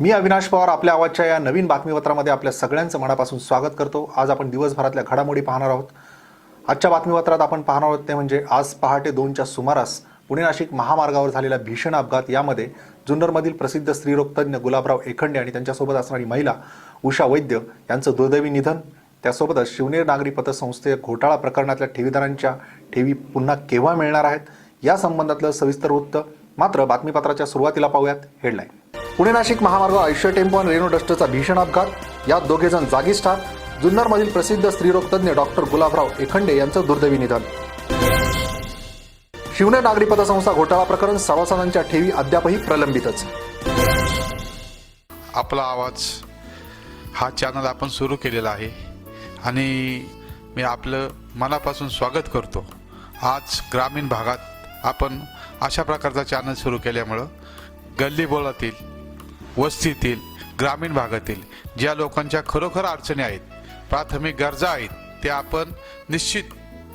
मी अविनाश पवार आपल्या आवाजच्या या नवीन बातमीपत्रामध्ये आपल्या सगळ्यांचं मनापासून स्वागत करतो. आज आपण दिवसभरातल्या घडामोडी पाहणार आहोत. आजच्या बातमीपत्रात आपण पाहणार आहोत ते म्हणजे आज पहाटे दोनच्या सुमारास पुणे नाशिक महामार्गावर झालेला भीषण अपघात यामध्ये जुन्नरमधील प्रसिद्ध स्त्रीरोगतज्ञ गुलाबराव एखंडे आणि त्यांच्यासोबत असणारी महिला उषा वैद्य यांचं दुर्दैवी निधन. त्यासोबतच शिवनेर नागरी पतसंस्थे घोटाळा प्रकरणातल्या ठेवीदारांच्या ठेवी पुन्हा केव्हा मिळणार आहेत? या संबंधातलं सविस्तर वृत्त मात्र बातमीपत्राच्या सुरुवातीला पाहूयात. हेडलाईन. पुणे नाशिक महामार्गावर आयुष्य टेम्पो आणि रेनो डस्टरचा भीषण अपघात. यात दोघे जण जागीच ठार. जुन्नरमधील प्रसिद्ध स्त्रीरोग तज्ज्ञ डॉक्टर गुलाबराव एखंडे यांचं दुर्दैवी निधन. शिवने नागरी पतसंस्था घोटाळा प्रकरण सभासदांच्या ठेवी अद्यापही प्रलंबितच. आपला आवाज हा चॅनल आपण सुरू केलेला आहे. आणि मी आपलं मनापासून स्वागत करतो. आज ग्रामीण भागात आपण अशा प्रकारचा चॅनल सुरू केल्यामुळं गल्ली बोलातील वस्तीतील ग्रामीण भागातील ज्या लोकांच्या खरोखर अडचणी आहेत प्राथमिक गरजा आहेत त्या आपण निश्चित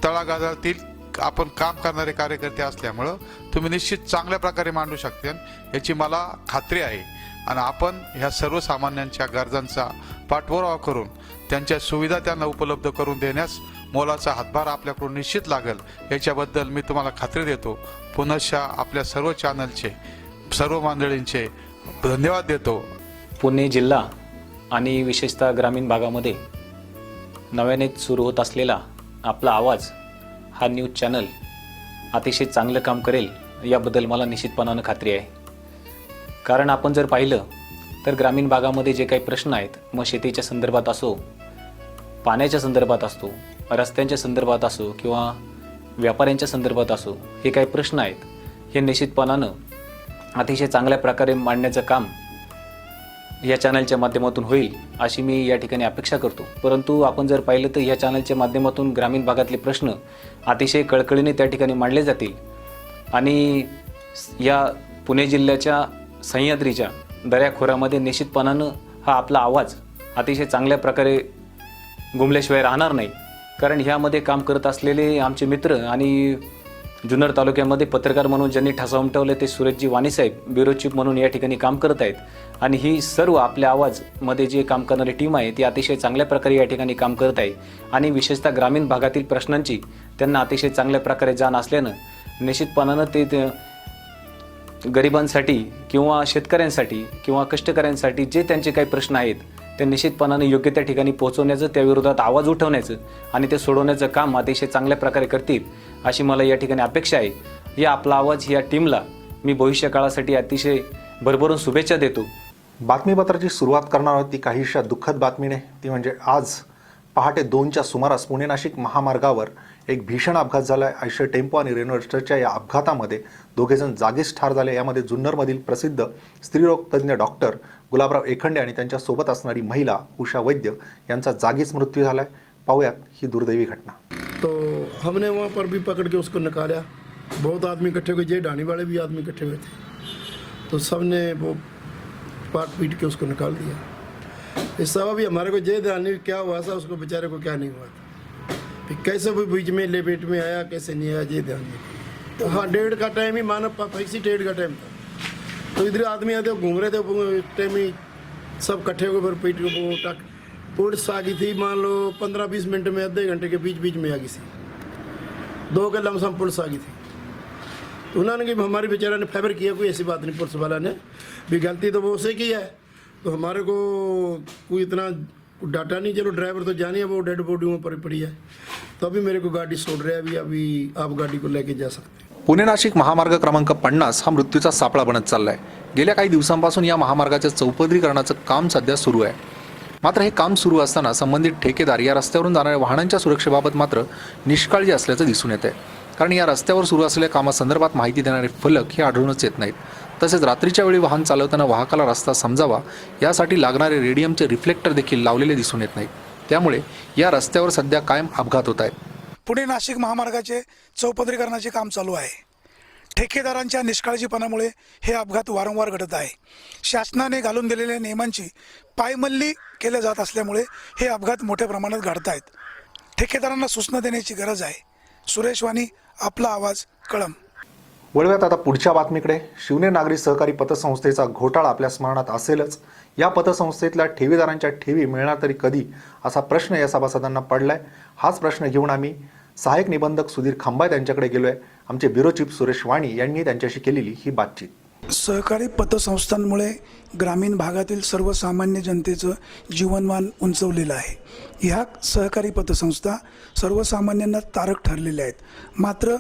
तळागाळातील आपण काम करणारे कार्यकर्ते असल्यामुळं तुम्ही निश्चित चांगल्या प्रकारे मांडू शकते. याची मला खात्री आहे. आणि आपण ह्या सर्वसामान्यांच्या गरजांचा पाठपुरावा करून त्यांच्या सुविधा त्यांना उपलब्ध करून देण्यास मोलाचा हातभार आपल्याकडून निश्चित लागेल. याच्याबद्दल मी तुम्हाला खात्री देतो. पुनश्च आपल्या सर्व चॅनलचे सर्व मंडळींचे धन्यवाद देतो. पुणे जिल्हा आणि विशेषतः ग्रामीण भागामध्ये नव्यानेच सुरू होत असलेला आपला आवाज हा न्यूज चॅनल अतिशय चांगलं काम करेल याबद्दल मला निश्चितपणानं खात्री आहे. कारण आपण जर पाहिलं तर ग्रामीण भागामध्ये जे काही प्रश्न आहेत मग शेतीच्या संदर्भात असो पाण्याच्या संदर्भात असो रस्त्यांच्या संदर्भात असो किंवा व्यापाऱ्यांच्या संदर्भात असो हे काही प्रश्न आहेत हे निश्चितपणानं अतिशय चांगल्या प्रकारे मांडण्याचं काम या चॅनलच्या माध्यमातून होईल अशी मी या ठिकाणी अपेक्षा करतो. परंतु आपण जर पाहिलं तर या चॅनलच्या माध्यमातून ग्रामीण भागातले प्रश्न अतिशय कळकळीने त्या ठिकाणी मांडले जातील. आणि या पुणे जिल्ह्याच्या सह्याद्रीच्या दऱ्याखोऱ्यामध्ये निश्चितपणानं हा आपला आवाज अतिशय चांगल्या प्रकारे घुमल्याशिवाय राहणार नाही. कारण ह्यामध्ये काम करत असलेले आमचे मित्र आणि जुन्नर तालुक्यामध्ये पत्रकार म्हणून ज्यांनी ठसा उमटवले ते सुरेशजी वाणीसाहेब ब्युरो चीफ म्हणून या ठिकाणी काम करत आहेत. आणि ही सर्व आपल्या आवाजमध्ये जे काम करणारी टीम आहे ती अतिशय चांगल्या प्रकारे या ठिकाणी काम करत आहे. आणि विशेषतः ग्रामीण भागातील प्रश्नांची त्यांना अतिशय चांगल्या प्रकारे जाण असल्यानं निश्चितपणानं ते गरिबांसाठी किंवा शेतकऱ्यांसाठी किंवा कष्टकऱ्यांसाठी जे त्यांचे काही प्रश्न आहेत ते निश्चितपणाने योग्य त्या ठिकाणी पोहोचवण्याचं त्या विरोधात आवाज उठवण्याचं आणि ते सोडवण्याचं काम अतिशय चांगल्या प्रकारे करतील. अशी मला या ठिकाणी अपेक्षा आहे. या आपला आवाज या टीमला मी भविष्यकाळासाठी अतिशय भरभरून शुभेच्छा देतो. बातमीपत्राची सुरुवात करणार आहोत ती काहीशा दुःखद बातमीने ती म्हणजे आज पहाटे दोनच्या सुमारास पुणे नाशिक महामार्गावर एक भीषण अपघात झाला आहे. आयशर टेम्पो आणि रेनोस्टरच्या या अपघातामध्ये दोघेजण जागीच ठार झाले. यामध्ये जुन्नरमधील प्रसिद्ध स्त्रीरोग तज्ज्ञ डॉक्टर गुलाबराव एखंडे आणि त्यांच्यासोबत असणारी महिला उषा वैद्य यांचा जागीच मृत्यू झाला आहे पाहूयात ही दुर्दैवी घटना। तो हमने वहाँ पर भी पकड़ के उसको निकाला। बहुत आदमी इकट्ठे हुए जे ढाणी वाले भी आदमी इकट्ठे हुए थे। तो सबने वो पाट पीट के उसको निकाल दिया। इस सब भी हमारे को जे ध्यान नहीं क्या हुआ था, उसको बेचारे को क्या नहीं हुआ था। कैसे वो बीच में लेपेट में आया, कैसे नहीं आया जे ध्यान नहीं तो हाँ डेढ़ का टाइम ही मानो ही डेढ़ का टाइम था। तो इधर आदमी आते घूम रहे थे टाइम ही सब इकट्ठे फिर पीट वो टक पुलिस आ गई थी मान लो पंद्रह बीस मिनट में आधे घंटे के बीच बीच में आ गई थी। दो के लमसम पुलिस आ गई थी। तो उन्होंने कि हमारे बेचारा ने फेवर किया कोई ऐसी बात नहीं पुलिस वाला ने भी गलती तो वो उसे की है। तो हमारे को कोई इतना डाटा नहीं चलो ड्राइवर तो जानिए वो डेड बॉडी वहाँ पर पड़ी है। तो अभी मेरे को गाड़ी छोड़ रहा है अभी अभी आप गाड़ी को लेके जा सकते हैं। पुणे नाशिक महामार्ग क्रमांक पन्नास हा मृत्यूचा सापळा बनत चाललाय. गेल्या काही दिवसांपासून या महामार्गाच्या चौपदरीकरणाचं काम सध्या सुरू आहे. मात्र हे काम सुरू असताना संबंधित ठेकेदार या रस्त्यावरून जाणाऱ्या वाहनांच्या सुरक्षेबाबत मात्र निष्काळजी असल्याचं दिसून येत आहे कारण या रस्त्यावर सुरू असलेल्या कामासंदर्भात माहिती देणारे फलक हे आढळूनच येत नाहीत. तसेच रात्रीच्या वेळी वाहन चालवताना वाहकाला रस्ता समजावा यासाठी लागणारे रेडियमचे रिफ्लेक्टर देखील लावलेले दिसून येत नाहीत. त्यामुळे या रस्त्यावर सध्या कायम अपघात होत आहेत. पुणे नाशिक महामार्गाचे चौपदरीकरणाचे काम चालू आहे. ठेकेदारांच्या निष्काळजीपणामुळे हे अपघात वारंवार घडत आहे. शासनाने घालून दिलेल्या नियमांची पायमल्ली केल्या जात असल्यामुळे हे अपघात मोठ्या प्रमाणात घडत आहेत. ठेकेदारांना सूचना देण्याची गरज आहे. सुरेश वाणी आपला आवाज कळम वळव्यात आता पुढच्या बातमीकडे. शिवने नागरी सहकारी पतसंस्थेचा घोटाळा आपल्या स्मरणात असेलच. या पतसंस्थेतल्या ठेवीदारांच्या ठेवी मिळणार तरी कधी असा प्रश्न या सभासदांना पडलाय. हाच प्रश्न घेऊन आम्ही सहाय्यक निबंधक सुधीर खंबाय यांच्याकडे गेलोय. आमचे ब्युरो चीफ सुरेश वाणी यांनी त्यांच्याशी केलेली ही बातचीत. सहकारी पतसंस्थांमुळे ग्रामीण भागातील सर्वसामान्य जनतेचं जीवनमान उंचवलेलं आहे. ह्या सहकारी पतसंस्था सर्वसामान्यांना तारक ठरलेल्या आहेत. मात्र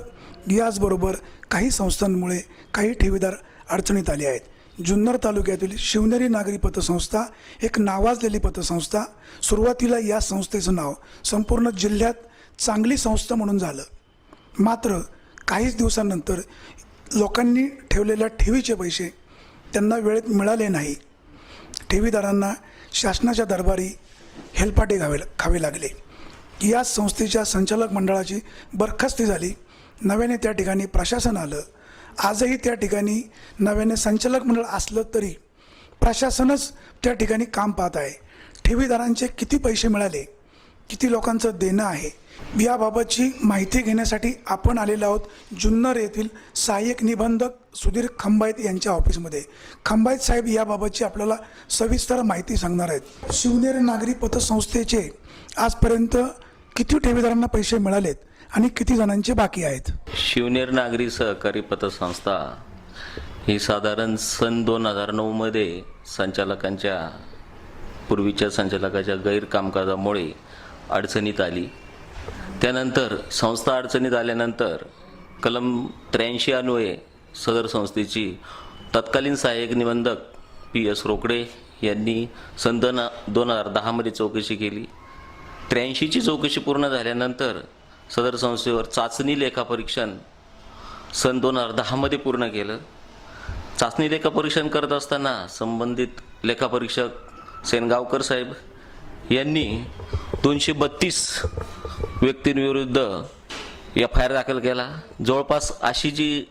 याचबरोबर काही संस्थांमुळे काही ठेवीदार अडचणीत आले आहेत. जुन्नर तालुक्यातील शिवनेरी नागरी पतसंस्था एक नावाजलेली पतसंस्था. सुरुवातीला या संस्थेचं नाव संपूर्ण जिल्ह्यात चांगली संस्था म्हणून झालं. मात्र काहीच दिवसानंतर लोकांनी ठेवलेल्या ठेवीचे पैसे त्यांना वेळेत मिळाले नाही. ठेवीदारांना शासनाच्या दरबारी हेलपाटे घावे खावे लागले. या संस्थेच्या संचालक मंडळाची बरखास्ती झाली. नव्याने त्या ठिकाणी प्रशासन आलं. आजही त्या ठिकाणी नव्याने संचालक मंडळ असलं तरी प्रशासनच त्या ठिकाणी काम पाहत आहे. ठेवीदारांचे किती पैसे मिळाले? किती लोकांचं देणं आहे? याबाबतची माहिती घेण्यासाठी आपण आलेलो आहोत जुन्नर येथील सहाय्यक निबंधक सुधीर खंबायत यांच्या ऑफिसमध्ये. खंबायत साहेब याबाबतची आपल्याला सविस्तर माहिती सांगणार आहेत. शिवनेर नागरी पतसंस्थेचे आजपर्यंत किती ठेवीदारांना पैसे मिळालेत आणि किती जणांचे बाकी आहेत? शिवनेर नागरी सहकारी पतसंस्था ही साधारण सन दोन हजार नऊमध्ये संचालकांच्या पूर्वीच्या संचालकाच्या गैरकामकाजामुळे अडचणीत आली. त्यानंतर संस्था अडचणीत आल्यानंतर कलम त्र्याऐंशी अन्वये सदर संस्थेची तत्कालीन सहाय्यक निबंधक पी एस रोकडे यांनी सन दोन दोन हजार दहामध्ये चौकशी केली. त्र्याऐंशीची चौकशी पूर्ण झाल्यानंतर सदर संस्थेवर चाचणी लेखापरीक्षण सन दोन हजार दहामध्ये पूर्ण केलं. चाचणी लेखापरीक्षण करत असताना संबंधित लेखापरीक्षक सेनगावकर साहेब यांनी दोनशे बत्तीस व्यक्तींविरुद्ध एफ आय आर दाखल केला. जवळपास अशी जी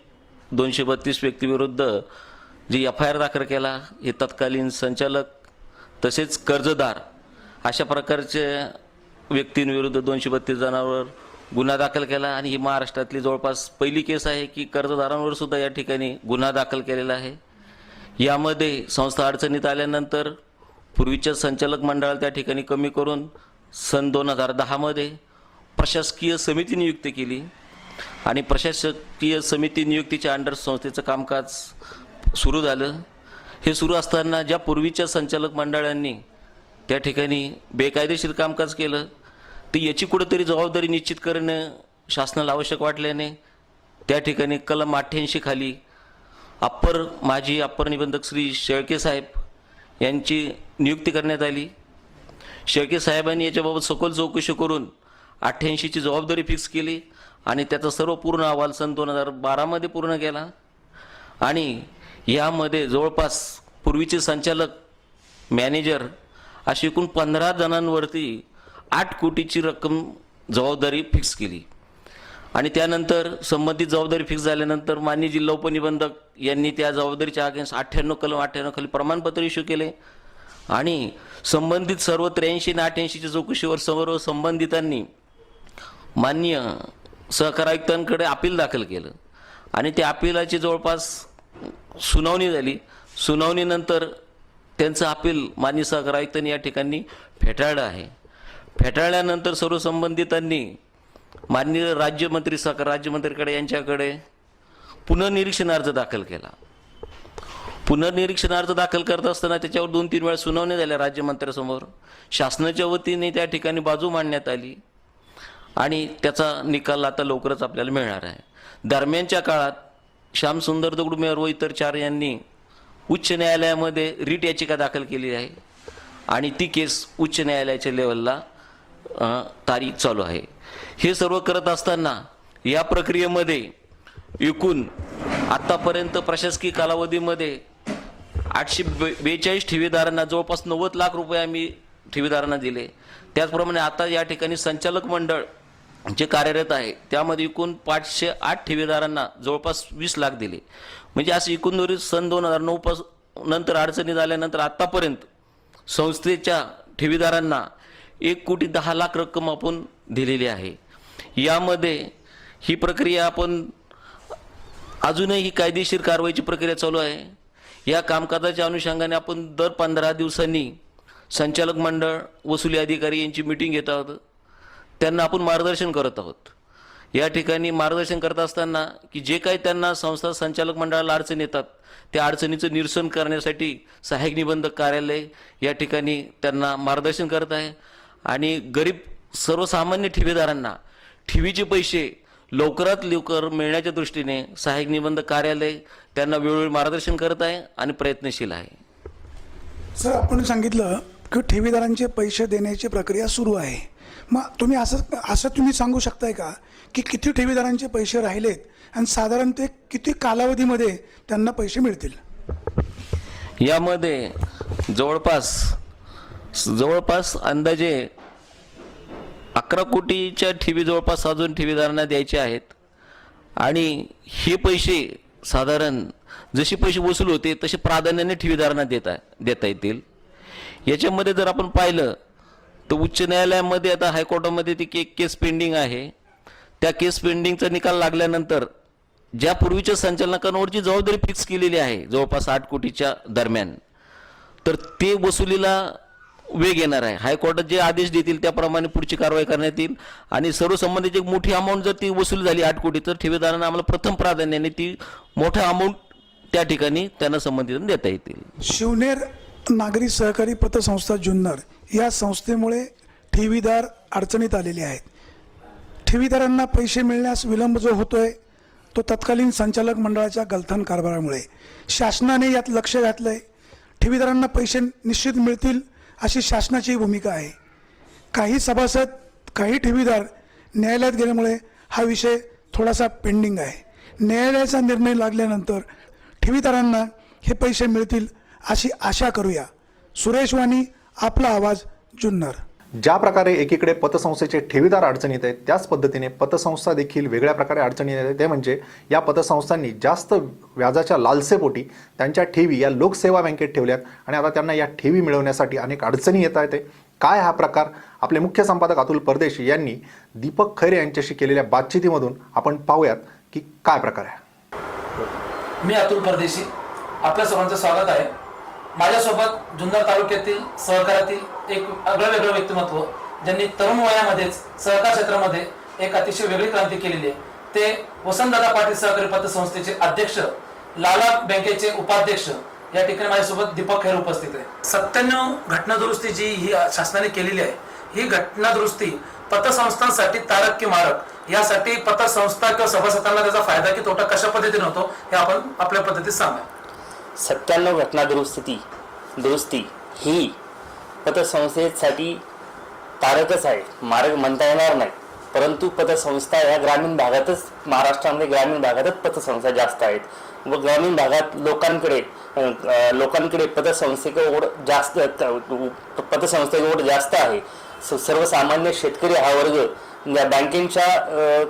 दोनशे बत्तीस व्यक्तीविरुद्ध जी एफ आय आर दाखल केला हे तत्कालीन संचालक तसेच कर्जदार अशा प्रकारच्या व्यक्तींविरुद्ध दोनशे बत्तीस जणांवर गुन्हा दाखल केला आणि ही महाराष्ट्रातली जवळपास पहिली केस आहे की कर्जदारांवर सुद्धा या ठिकाणी गुन्हा दाखल केलेला आहे. यामध्ये संस्था अडचणीत आल्यानंतर पूर्वीच्या संचालक मंडळाला त्या ठिकाणी कमी करून सन दोन हजार दहामध्ये प्रशासकीय समिती नियुक्त केली आणि प्रशासकीय समिती नियुक्तीच्या अंडर संस्थेचं कामकाज सुरू झालं. हे सुरू असताना ज्या पूर्वीच्या संचालक मंडळांनी त्या ठिकाणी बेकायदेशीर कामकाज केलं तर याची कुठंतरी जबाबदारी निश्चित करणं शासनाला आवश्यक वाटल्याने त्या ठिकाणी कलम अठ्ठ्याऐंशी खाली अप्पर माजी अप्पर निबंधक श्री शेळके साहेब यांची नियुक्ती करण्यात आली. शेळके साहेबांनी याच्याबाबत सखोल चौकशी करून अठ्ठ्याऐंशीची जबाबदारी फिक्स केली आणि त्याचा सर्व पूर्ण अहवाल सन दोन हजार बारामध्ये पूर्ण केला. आणि यामध्ये जवळपास पूर्वीचे संचालक मॅनेजर अशी एकूण पंधरा जणांवरती आठ कोटीची रक्कम जबाबदारी फिक्स केली. आणि त्यानंतर संबंधित जबाबदारी फिक्स झाल्यानंतर मान्य जिल्हा उपनिबंधक यांनी त्या जबाबदारीच्या अगेन्स्ट अठ्ठ्याण्णव कलम अठ्ठ्याण्णव खाली प्रमाणपत्र इश्यू केले. आणि संबंधित सर्व त्र्याऐंशी आणि अठ्ठ्याऐंशीच्या चौकशीवर सर्व संबंधितांनी मान्य सहकार आयुक्तांकडे अपील दाखल केलं. आणि त्या अपिलाची जवळपास सुनावणी झाली. सुनावणीनंतर त्यांचं अपील मान्य सहकार आयुक्तांनी या ठिकाणी फेटाळलं आहे. फेटाळल्यानंतर सर्व संबंधितांनी माननीय राज्यमंत्री सहकार राज्यमंत्रीकडे यांच्याकडे पुनर्निरीक्षण अर्ज दाखल केला. पुनर्निरीक्षण अर्ज दाखल करत असताना त्याच्यावर दोन तीन वेळा सुनावणी झाल्या राज्यमंत्र्यासमोर. शासनाच्या वतीने त्या ठिकाणी बाजू मांडण्यात आली. आणि त्याचा निकाल आता लवकरच आपल्याला मिळणार आहे. दरम्यानच्या काळात श्यामसुंदर दगडूमेर व इतर चार यांनी उच्च न्यायालयामध्ये रिट याचिका दाखल केली आहे आणि ती केस उच्च न्यायालयाच्या लेवलला तारीख चालू आहे. हे सर्व करत असताना या प्रक्रियेमध्ये एकूण आत्तापर्यंत प्रशासकीय कालावधीमध्ये आठशे बे बेचाळीस ठेवीदारांना जवळपास नव्वद लाख रुपये आम्ही ठेवीदारांना दिले. त्याचप्रमाणे आता या ठिकाणी संचालक मंडळ जे कार्यरत आहे त्यामध्ये एकूण पाचशे आठ ठेवीदारांना जवळपास वीस लाख दिले. म्हणजे असं एकंदरीत सन दोन हजार नऊ पास नंतर अडचणी झाल्यानंतर आत्तापर्यंत संस्थेच्या ठेवीदारांना एक कोटी दहा लाख रक्कम आपण दिलेली आहे. यामध्ये ही प्रक्रिया आपण अजूनही ही कायदेशीर कारवाईची प्रक्रिया चालू आहे. या कामकाजाच्या अनुषंगाने आपण दर पंधरा दिवसांनी संचालक मंडळ वसुली अधिकारी यांची मिटिंग घेत आहोत. त्यांना आपण मार्गदर्शन करत आहोत. या ठिकाणी मार्गदर्शन करत असताना की जे काही त्यांना संस्था संचालक मंडळाला अडचण येतात त्या अडचणीचं निरसन करण्यासाठी सहाय्यक निबंधक कार्यालय या ठिकाणी त्यांना मार्गदर्शन करत आहे. आणि गरीब सर्वसामान्य ठेवीदारांना ठेवीचे पैसे लवकरात लवकर मिळण्याच्या दृष्टीने सहाय्यक निबंधक कार्यालय त्यांना वेळोवेळी मार्गदर्शन करत आहे आणि प्रयत्नशील आहे. सर आपण सांगितलं की ठेवीदारांचे पैसे देण्याची प्रक्रिया सुरू आहे. मग तुम्ही असं असं तुम्ही सांगू शकताय का की किती ठेवीदारांचे पैसे राहिलेत आणि साधारण ते किती कालावधीमध्ये त्यांना पैसे मिळतील? यामध्ये जवळपास जवळपास अंदाजे अकरा कोटीच्या ठेवी जवळपास अजून ठेवीदारांना द्यायचे आहेत. आणि हे पैसे साधारण जसे पैसे वसूल होते तसे प्राधान्याने ठेवीदारांना देता देता येतील. याच्यामध्ये जर आपण पाहिलं तर उच्च न्यायालयामध्ये आता हायकोर्टामध्ये ती के केस पेंडिंग आहे. त्या केस पेंडिंगचा निकाल लागल्यानंतर ज्या पूर्वीच्या संचालकांवरची जबाबदारी फिक्स केलेली आहे जवळपास आठ कोटीच्या दरम्यान तर ते वसुलीला वेग येणार आहे. हायकोर्टात जे आदेश देतील त्याप्रमाणे पुढची कारवाई करण्यात येईल आणि सर्व संबंधित एक मोठी अमाऊंट जर ती वसूल झाली आठ कोटी तर ठेवीदारांना आम्हाला प्रथम प्राधान्याने ती मोठ्या अमाऊंट त्या ठिकाणी त्यांना संबंधित देता येतील. शिवनेर नागरी सहकारी पतसंस्था जुन्नर या संस्थेमुळे ठेवीदार अडचणीत आलेले आहेत. ठेवीदारांना पैसे मिळण्यास विलंब जो होतोय तो तत्कालीन संचालक मंडळाच्या गलथान कारभारामुळे. शासनाने यात लक्ष घातलं आहे ठेवीदारांना पैसे निश्चित मिळतील अशी शासनाची भूमिका आहे. काही सभासद काही ठेवीदार न्यायालयात गेल्यामुळे हा विषय थोडासा पेंडिंग आहे. न्यायालयाचा निर्णय लागल्यानंतर ठेवीदारांना हे पैसे मिळतील अशी आशा करूया. सुरेश वाणी आपला आवाज जुन्नर. ज्या प्रकारे एकीकडे पतसंस्थेचे ठेवीदार अडचणीत आहेत त्याच पद्धतीने पतसंस्था देखील वेगळ्या प्रकारे अडचणीत आहेत. ते म्हणजे या पतसंस्थांनी जास्त व्याजाच्या लालसेपोटी त्यांच्या ठेवी या लोकसेवा बँकेत ठेवल्यात आणि आता त्यांना या ठेवी मिळवण्यासाठी अनेक अडचणी येत आहेत. काय हा प्रकार? आपले मुख्य संपादक अतुल परदेशी यांनी दीपक खैरे यांच्याशी केलेल्या बातचितीमधून आपण पाहूयात की काय प्रकार आहे. मी अतुल परदेशी. आपल्या सर्वांचं स्वागत आहे. माझ्यासोबत जुन्नर तालुक्यातील सहकारातील एक आगळं वेगळं व्यक्तिमत्व ज्यांनी तरुण वयामध्येच सहकार क्षेत्रामध्ये एक अतिशय वेगळी क्रांती केलेली आहे. ते वसंतदादा पाटील सहकारी पतसंस्थेचे अध्यक्ष लाला बँकेचे उपाध्यक्ष या ठिकाणी माझ्यासोबत दीपक खैर उपस्थित आहे. सत्त्याण्णव घटनादुरुस्ती जी ही शासनाने केलेली आहे ही घटना दुरुस्ती पतसंस्थांसाठी तारक की मारक. यासाठी पतसंस्था किंवा सभासदांना त्याचा फायदा की तोटा कशा पद्धतीने होतो हे आपण आपल्या पद्धतीत सांगा सत्त्याण्णव घटना दुरुस्ती दुरुस्ती ही पतसंस्थेसाठी तारकच आहे. मार्ग म्हणता येणार नाही. परंतु पतसंस्था या ग्रामीण भागातच महाराष्ट्रामध्ये ग्रामीण भागातच पतसंस्था जास्त आहेत. व ग्रामीण भागात लोकांकडे लोकांकडे पतसंस्थेकडे ओढ जास्त पतसंस्थेकडे ओढ जास्त आहे. स- सर्वसामान्य शेतकरी हा वर्ग या बँकेच्या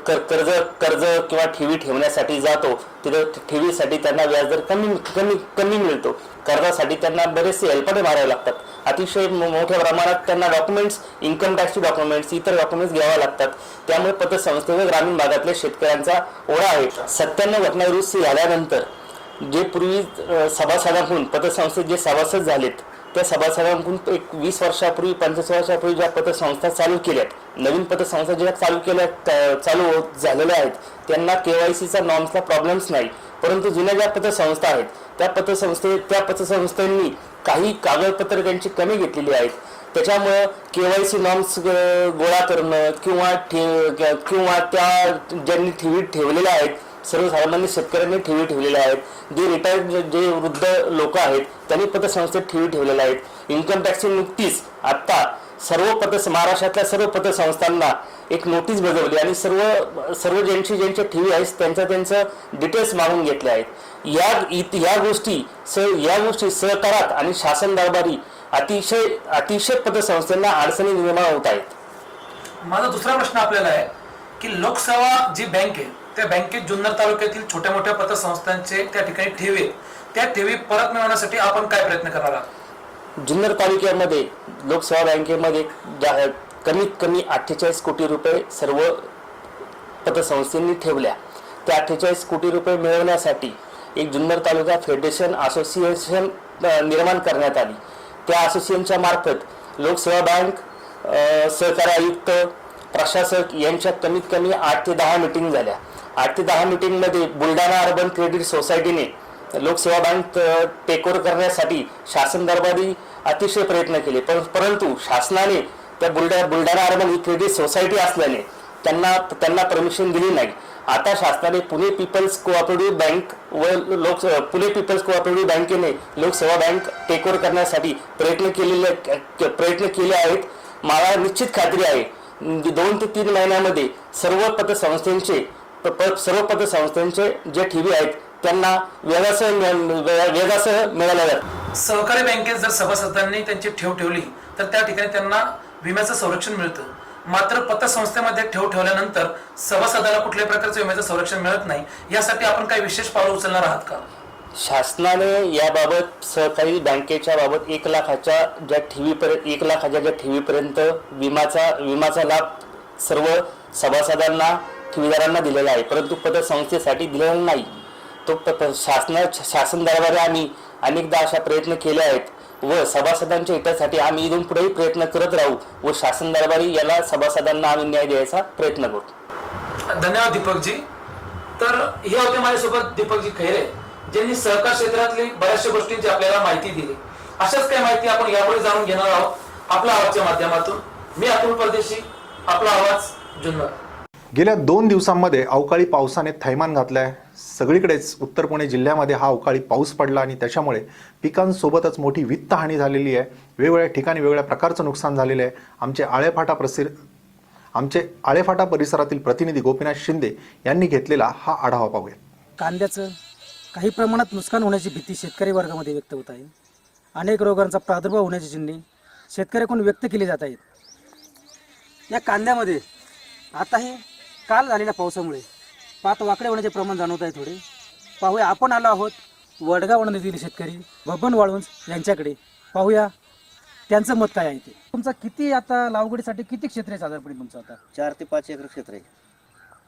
कर्ज कर्ज किंवा ठेवी ठेवण्यासाठी जातो तिथं ठेवीसाठी त्यांना व्याजदर कमी कमी कमी मिळतो. कर्जासाठी त्यांना बरेचसे हेल्पडे मारावे लागतात. अतिशय मो- मोठ्या प्रमाणात त्यांना डॉक्युमेंट्स इन्कम टॅक्सचे डॉक्युमेंट्स इतर डॉक्युमेंट्स घ्यावे लागतात. त्यामुळे पतसंस्थेवर ग्रामीण भागातल्या शेतकऱ्यांचा ओढा आहे. सत्त्याण्णव घटना दुरुस्ती झाल्यानंतर जे पूर्वी सभासदांहून पतसंस्थेत जे सभासद झालेत त्या सभासदांकडून एक वीस वर्षापूर्वी पंचवीस वर्षापूर्वी ज्या पतसंस्था चालू केल्यात नवीन पतसंस्था ज्या चालू केल्या चालू होत- झालेल्या आहेत त्यांना केवायसीचा नॉर्म्सला प्रॉब्लेम्स नाही परंतु जुन्या ज्या पतसंस्था आहेत त्या पतसंस्थे त्या पतसंस्थांनी काही कागदपत्र त्यांची कमी घेतलेली आहेत. त्याच्यामुळं केवायसी नॉर्म्स गोळा करणं किंवा ठे किंवा त्या ज्यांनी ठेवी ठेवलेल्या आहेत सर्वसामान्य शेतकऱ्यांनी ठेवी ठेवलेल्या आहेत. जे रिटायर्ड जे वृद्ध लोक आहेत त्यांनी पतसंस्थेत ठेवी ठेवलेल्या आहेत. इन्कम टॅक्सची नुकतीच आत्ता सर्व पतस महाराष्ट्रातल्या सर्व पतसंस्थांना एक नोटीस बजावली आणि सर्व सर्व ज्यांची ज्यांच्या ठेवी आहेत त्यांचं त्यांचं डिटेल्स मागून घेतले आहेत. या इत- या गोष्टी स या गोष्टी सहकारात आणि शासन दरबारी अतिशय अतिशय पतसंस्थांना अडचणी निर्माण होत आहेत. माझा दुसरा प्रश्न आपल्याला आहे की लोकसेवा जी बँक आहे त्या बँकेत जुन्नर तालुक्यातील छोट्या मोठ्या पतसंस्थांचे त्या ठिकाणी ठेवी. आहेत. त्या ठेवी परत मिळवण्यासाठी आपण काय प्रयत्न करणार आहात? जुन्नर तालुक्यामध्ये लोकसेवा बँकेमध्ये कमीत कमी अठ्ठेचाळीस कोटी रुपये सर्व पतसंस्थेंनी ठेवल्या. त्या अठ्ठेचाळीस कोटी रुपये मिळवण्यासाठी एक जुन्नर तालुका फेडरेशन असोसिएशन निर्माण करण्यात आली. त्या असोसिएशनच्या मार्फत लोकसेवा बँक सहकार सहकारी आयुक्त प्रशासक यांच्या कमीत कमी आठ ते दहा मिटिंग झाल्या. आठ ते दहा मिटिंगमध्ये बुलढाणा अर्बन क्रेडिट सोसायटीने लोकसेवा बँक टेकओवर टेकओव्हर करण्यासाठी शासन दरबारी अतिशय प्रयत्न केले. पण परंतु शासनाने त्या बुलढा बुलढाणा अर्बन ही क्रेडिट सोसायटी असल्याने त्यांना त्यांना परमिशन दिली नाही. आता शासनाने पुणे पीपल्स कोऑपरेटिव्ह बँक व लोक पुणे पीपल्स कोऑपरेटिव्ह बँकेने लोकसेवा बँक टेकओव्हर करण्यासाठी प्रयत्न केलेले प्रयत्न केले आहेत. मला निश्चित खात्री आहे दोन ते तीन महिन्यामध्ये सर्व पतसंस्थेचे सर्व पतसंस्थांचे जे ठेवी आहेत त्यांना वेगासह मिळ- वे- वेगासह मिळाल्या जातात सहकारी बँकेत जर सभासदांनी त्यांची ठेव ठेवली तर त्या ठिकाणी त्यांना विम्याचं संरक्षण मिळतं. मात्र पतसंस्थेमध्ये ठेव ठेवल्यानंतर सभासदाला कुठल्याही प्रकारचं विम्याचं संरक्षण मिळत नाही. यासाठी आपण काही विशेष पावलं उचलणार आहात का? शासनाने याबाबत सहकारी बँकेच्या बाबत एक लाखाच्या ज्या ठेवीपर्यंत एक लाखाच्या ज्या ठेवीपर्यंत विमाचा विमाचा लाभ सर्व सभासदांना ठेवीदारांना दिलेला आहे. परंतु पतसंस्थेसाठी दिलेला नाही. तो प- शासना शासन दरबारी आम्ही अनेकदा अशा प्रयत्न केले आहेत व सभासदांच्या हितासाठी आम्ही इथून पुढेही प्रयत्न करत राहू व शासन दरबारी याला सभासदांना आम्ही न्याय द्यायचा प्रयत्न करू धन्यवाद दीपकजी. तर हे होते माझ्यासोबत दीपकजी खैरे ज्यांनी सहकार क्षेत्रातली बऱ्याचशा गोष्टींची आपल्याला माहिती दिली. अशाच काही माहिती आपण यापुढे जाणून घेणार आहोत आपल्या आवाजच्या माध्यमातून. मी अतुल परदेशी आपला आवाज जुन्नर. गेल्या दोन दिवसांमध्ये अवकाळी पावसाने थैमान घातलं आहे सगळीकडेच उत्तर पुणे जिल्ह्यामध्ये हा अवकाळी पाऊस पडला आणि त्याच्यामुळे पिकांसोबतच मोठी वित्तहानी झालेली आहे. वेगवेगळ्या ठिकाणी वेगवेगळ्या प्रकारचं नुकसान झालेलं आहे. आमचे आळेफाटा प्रसिर आमचे आळेफाटा परिसरातील प्रतिनिधी गोपीनाथ शिंदे यांनी घेतलेला हा आढावा पाहूया. कांद्याचं काही प्रमाणात नुकसान होण्याची भीती शेतकरी वर्गामध्ये व्यक्त होत आहे. अनेक रोगांचा प्रादुर्भाव होण्याची चिन्हे शेतकऱ्याकडून व्यक्त केली जात आहेत. या कांद्यामध्ये आताही काल झालेल्या पावसामुळे पात वाकडे होण्याचे प्रमाण जाणवत आहे थोडे. पाहूया आपण आलो आहोत वडगाव नदीतील शेतकरी बबन वाळुंज यांच्याकडे. पाहूया त्यांचं मत काय आहे ते? तुमचा किती आता लागवडीसाठी किती क्षेत्र आहे साधारणपणे तुमचं आता? चार ते पाच एकर क्षेत्र आहे.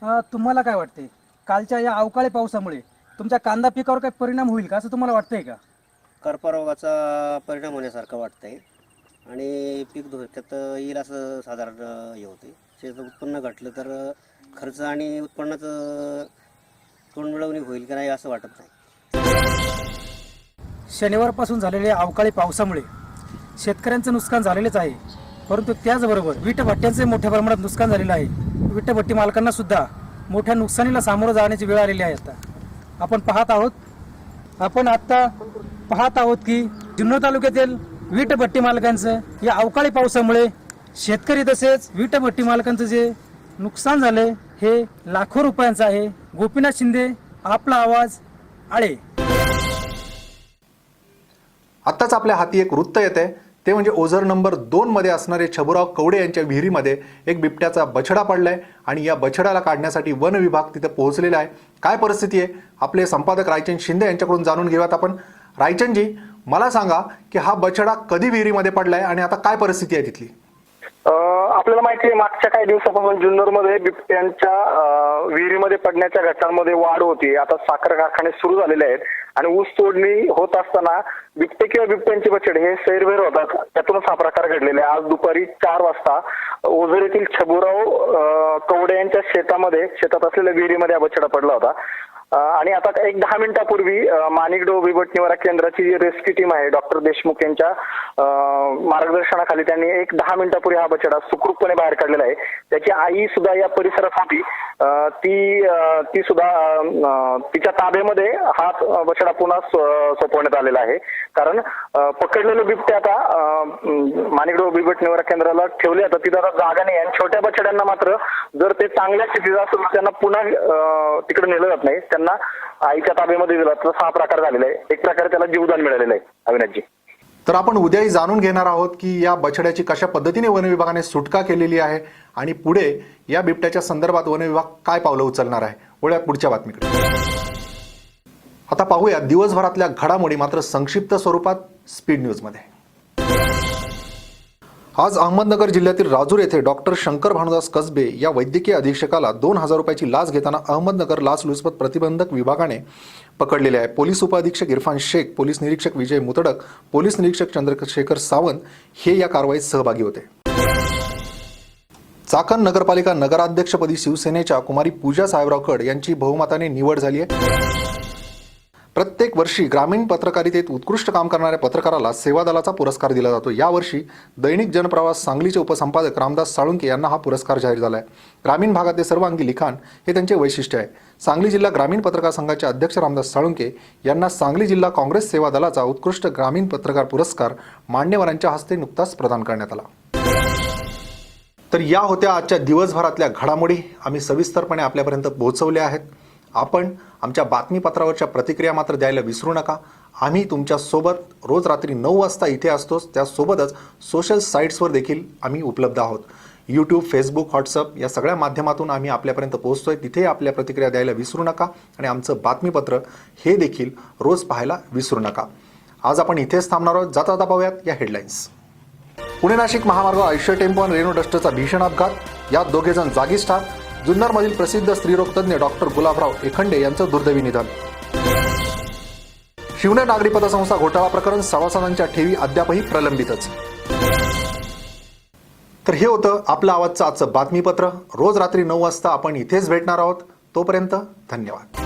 अं, तुम्हाला काय वाटते कालच्या या अवकाळी पावसामुळे तुमच्या कांदा पिकावर काही परिणाम होईल का? असं तुम्हाला वाटतंय का? कर्करोगाचा परिणाम होण्यासारखं वाटतंय. आणि पीक धोक्यात येईल असं साधारण हे होते शेतं उत्पन्न घटलं तर खर्च आणि उत्पन्नाचं तोंडमिळवणी होईल का नाही असं वाटत नाही. शनिवारपासून झालेल्या अवकाळी पावसामुळे शेतकऱ्यांचं नुकसान झालेलेच आहे. परंतु त्याचबरोबर विटभट्ट्यांचे मोठ्या प्रमाणात नुकसान झालेलं आहे. विटभट्टी मालकांना सुद्धा मोठ्या नुकसानीला सामोरं जाण्याची वेळ आलेली आहे आता. आपण पाहत आहोत आपण आता पाहत आहोत की जुन्नर तालुक्यातील विटभट्टी मालकांचं या अवकाळी पावसामुळे शेतकरी तसेच विटभट्टी मालकांचं जे नुकसान झाले हे लाखो रुपयांचं आहे. गोपीनाथ शिंदे आपला आवाज आळे. आत्ताच आपल्या हाती एक वृत्त येते ते म्हणजे ओझर नंबर दोनमध्ये असणारे छबुराव कवडे यांच्या विहिरीमध्ये एक बिबट्याचा बछडा पडलाय आणि या बछड्याला काढण्यासाठी वन विभाग तिथे पोहोचलेला आहे. काय परिस्थिती आहे? आपले संपादक रायचंद शिंदे यांच्याकडून जाणून घेऊयात आपण. रायचंदजी मला सांगा की हा बछडा कधी विहिरीमध्ये पडलाय आणि आता काय परिस्थिती आहे तिथली? आपल्याला माहिती आहे मागच्या काही दिवसापासून जुन्नरमध्ये बिबट्यांच्या विहिरीमध्ये पडण्याच्या घटनांमध्ये वाढ होती. आता साखर कारखाने सुरू झालेले आहेत आणि ऊस तोडणी होत असताना बिबटे किंवा बिबट्यांचे बचड हे सैरभैर होतात. त्यातूनच हा प्रकार घडलेला आहे. आज दुपारी चार वाजता ओझर येथील छबुराव कवडे यांच्या शेतामध्ये शेतात असलेल्या विहिरीमध्ये हा बछडा पडला होता. आणि आता एक दहा मिनिटापूर्वी मानिकडो माणिकडो बिबट निवारा केंद्राची रेस्क्यू टीम आहे डॉक्टर देशमुख यांच्या मार्गदर्शनाखाली त्यांनी एक दहा मिनिटापूर्वी हा बछडा सुखरूपपणे बाहेर काढलेला आहे. त्याची आई सुद्धा या परिसरात होती. ती ती सुद्धा तिच्या ताब्यामध्ये हा बछडा पुन्हा सोपवण्यात आलेला आहे. कारण अं, पकडलेले बिबटे आता मानिकडो माणिकडो बिबट निवारा केंद्राला ठेवले. आता तिथं आता जागा नाही आणि छोट्या बछड्यांना मात्र जर ते चांगल्या स्थितीत असेल तर त्यांना पुन्हा तिकडे नेलं जात नाही. त्यांना आईच्या ताब्यामध्ये दिला. तर सहा प्रकार झालेला आहे. एक प्रकारे त्याला जीवदान मिळालेलं आहे अविनाशजी. तर आपण उद्याही जाणून घेणार आहोत की या बछड्याची कशा पद्धतीने वन विभागाने सुटका केलेली आहे आणि पुढे या बिबट्याच्या संदर्भात वन विभाग काय पावलं उचलणार आहे. वळूयात पुढच्या बातमीकडे. आता पाहूया दिवसभरातल्या घडामोडी मात्र संक्षिप्त स्वरूपात स्पीड न्यूजमध्ये. आज अहमदनगर जिल्ह्यातील राजूर येथे डॉक्टर शंकर भानुदास कसबे या वैद्यकीय अधीक्षकाला दोन हजार रुपयाची लाच घेताना अहमदनगर लाचलुचपत प्रतिबंधक विभागाने पकडलेले आहे. पोलीस उपअधीक्षक इरफान शेख पोलीस निरीक्षक विजय मुतडक पोलीस निरीक्षक चंद्रशेखर सावंत हे या कारवाईत सहभागी होते. चाकण नगरपालिका नगराध्यक्षपदी शिवसेनेच्या कुमारी पूजा साहेबराव कड यांची बहुमताने निवड झाली आहे. प्रत्येक वर्षी ग्रामीण पत्रकारितेत उत्कृष्ट काम करणाऱ्या पत्रकाराला सेवा दलाचा पुरस्कार दिला जातो. यावर्षी दैनिक जनप्रवास सांगलीचे उपसंपादक रामदास साळुंके यांना हा पुरस्कार जाहीर झाला आहे ग्रामीण भागातले सर्वांगी लिखाण हे त्यांचे वैशिष्ट्य आहे. सांगली जिल्हा ग्रामीण पत्रकार संघाचे अध्यक्ष रामदास साळुंके यांना सांगली जिल्हा काँग्रेस सेवा दलाचा उत्कृष्ट ग्रामीण पत्रकार पुरस्कार मान्यवरांच्या हस्ते नुकताच प्रदान करण्यात आला. तर या होत्या आजच्या दिवसभरातल्या घडामोडी आम्ही सविस्तरपणे आपल्यापर्यंत पोहोचवल्या आहेत. आपण आमच्या बातमीपत्रावरच्या प्रतिक्रिया मात्र द्यायला विसरू नका. आम्ही तुमच्यासोबत रोज रात्री नऊ वाजता इथे असतोच. त्यासोबतच सोशल साईट्सवर देखील आम्ही उपलब्ध आहोत. यूट्यूब फेसबुक व्हॉट्सअप या सगळ्या माध्यमातून आम्ही आपल्यापर्यंत पोहोचतोय. तिथे आपल्या प्रतिक्रिया द्यायला विसरू नका आणि आमचं बातमीपत्र हे देखील रोज पाहायला विसरू नका. आज आपण इथेच थांबणार आहोत. जाता जाता पाहूयात या हेडलाईन्स पुणे नाशिक महामार्ग आयुष्य टेम्पो आणि रेणू डस्टरचा भीषण अपघात. यात दोघे जण जागीच ठार. जुन्नरमधील प्रसिद्ध स्त्रीरोग तज्ज्ञ डॉक्टर गुलाबराव एखंडे यांचं दुर्दैवी निधन. शिवने नागरी पतसंस्था घोटाळा प्रकरण सभासदांच्या ठेवी अद्यापही प्रलंबितच. तर हे होतं आपलं आवाजचं आजचं बातमीपत्र. रोज रात्री नऊ वाजता आपण इथेच भेटणार आहोत. तोपर्यंत धन्यवाद.